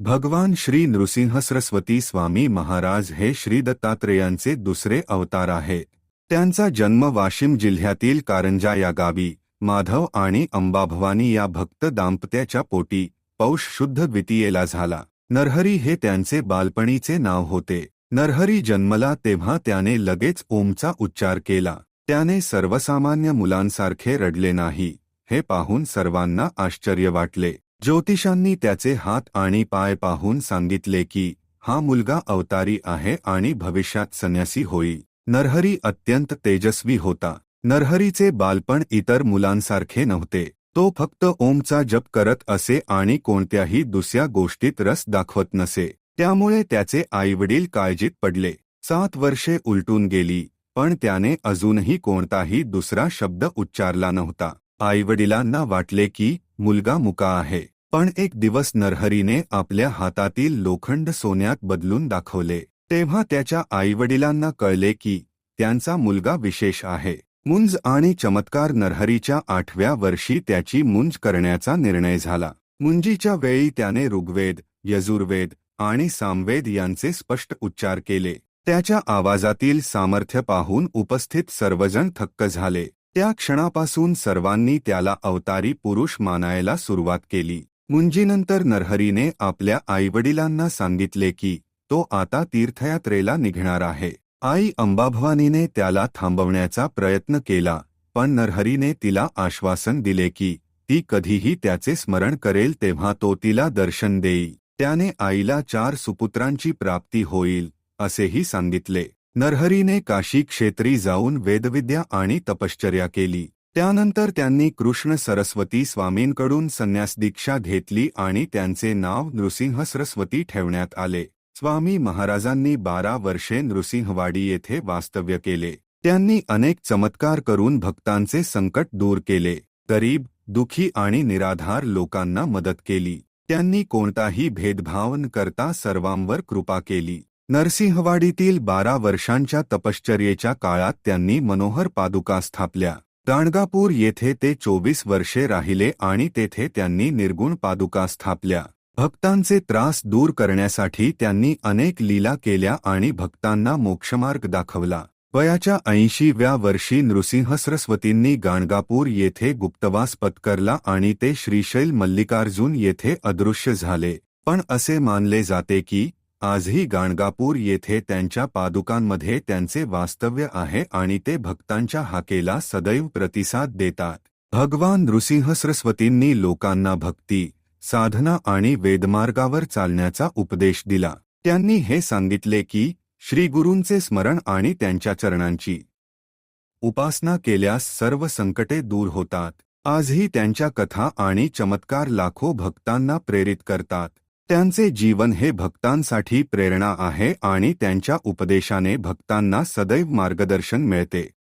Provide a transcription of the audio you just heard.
भगवान श्री नृसिंह सरस्वती स्वामी महाराज हे श्री दत्तात्रेयांचे दुसरे अवतार आहे. त्यांचा जन्म वाशिम जिल्ह्यातील कारंजा या गावी माधव आणि अंबाभवानी या भक्त दाम्पत्याच्या पोटी पौष शुद्ध द्वितीयेला झाला. नरहरी हे त्यांचे बालपणीचे नाव होते. नरहरी जन्मला तेव्हा त्याने लगेच ओमचा उच्चार केला. त्याने सर्वसामान्य मुलांसारखे रडले नाही हे पाहून सर्वांना आश्चर्य वाटले. ज्योतिषांनी त्याचे हात आणि पाय पाहून सांगितले की हा मुलगा अवतारी आहे आणि भविष्यात संन्यासी होई. नरहरी अत्यंत तेजस्वी होता. नरहरीचे बालपण इतर मुलांसारखे नव्हते. तो फक्त ओमचा जप करत असे आणि कोणत्याही दुसऱ्या गोष्टीत रस दाखवत नसे. त्यामुळे त्याचे आईवडील काळजीत पडले. सात वर्षे उलटून गेली पण त्याने अजूनही कोणताही दुसरा शब्द उच्चारला नव्हता. आईवडिलांना वाटले की मुलगा मुका आहे. पण एक दिवस नरहरीने आपल्या हातातील लोखंड सोन्यात बदलून दाखवले. तेव्हा त्याच्या आईवडिलांना कळले की त्यांचा मुलगा विशेष आहे. मुंज आणि चमत्कार नरहरीच्या आठव्या वर्षी त्याची मुंज करण्याचा निर्णय झाला. मुंजीच्या वेळी त्याने ऋग्वेद यजुर्वेद आणि सामवेद यांचे स्पष्ट उच्चार केले. त्याच्या आवाजातील सामर्थ्य पाहून उपस्थित सर्वजण थक्क झाले. त्या क्षणापासून सर्वांनी त्याला अवतारी पुरुष मानायला सुरुवात केली. मुंजीनंतर नरहरीने आपल्या आईवडिलांना सांगितले की तो आता तीर्थयात्रेला निघणार आहे. आई अंबाभवानीने त्याला थांबवण्याचा प्रयत्न केला पण नरहरीने तिला आश्वासन दिले की ती कधीही त्याचे स्मरण करेल तेव्हा तो तिला दर्शन देई त्याने आईला चार सुपुत्रांची प्राप्ती होईल असेही सांगितले. नरहरीने काशी क्षेत्री जाऊन वेदविद्या आणि तपश्चर्या केली. त्यानंतर त्यांनी कृष्ण सरस्वती स्वामींकडून संन्यास दीक्षा घेतली आणि त्यांचे नाव नृसिंह सरस्वती ठेवण्यात आले. स्वामी महाराजांनी बारा वर्षे नृसिंहवाडी येथे वास्तव्य केले. त्यांनी अनेक चमत्कार करून भक्तांचे संकट दूर केले. गरीब दुखी आणि निराधार लोकांना मदत केली. त्यांनी कोणताही भेदभाव न करता सर्वांवर कृपा केली. नरसिंहवाडीतील बारा वर्षांच्या तपश्चर्येच्या काळात त्यांनी मनोहर पादुका स्थापल्या. गाणगापूर येथे ते चोवीस वर्षे राहिले आणि तेथे त्यांनी निर्गुण पादुका स्थापल्या. भक्तांचे त्रास दूर करण्यासाठी त्यांनी अनेक लीला केल्या आणि भक्तांना मोक्षमार्ग दाखवला. वयाच्या ऐंशीव्या वर्षी नृसिंह सरस्वतींनी गाणगापूर येथे गुप्तवास पत्करला आणि ते श्रीशैल मल्लिकार्जुन येथे अदृश्य झाले. पण असे मानले जाते की आजही गाणगापूर येथे त्यांच्या पादुकांमध्ये त्यांचे वास्तव्य आहे आणि ते भक्तांच्या हाकेला सदैव प्रतिसाद देतात. भगवान नृसिंह सरस्वतींनी लोकांना भक्ती साधना आणि वेदमार्गावर चालण्याचा उपदेश दिला. त्यांनी हे सांगितले की श्रीगुरूंचे स्मरण आणि त्यांच्या चरणांची उपासना केल्यास सर्व संकटे दूर होतात. आजही त्यांच्या कथा आणि चमत्कार लाखो भक्तांना प्रेरित करतात. त्यांचे जीवन हे भक्तांसाठी प्रेरणा आहे आणि त्यांच्या उपदेशाने भक्तांना सदैव मार्गदर्शन मिळते.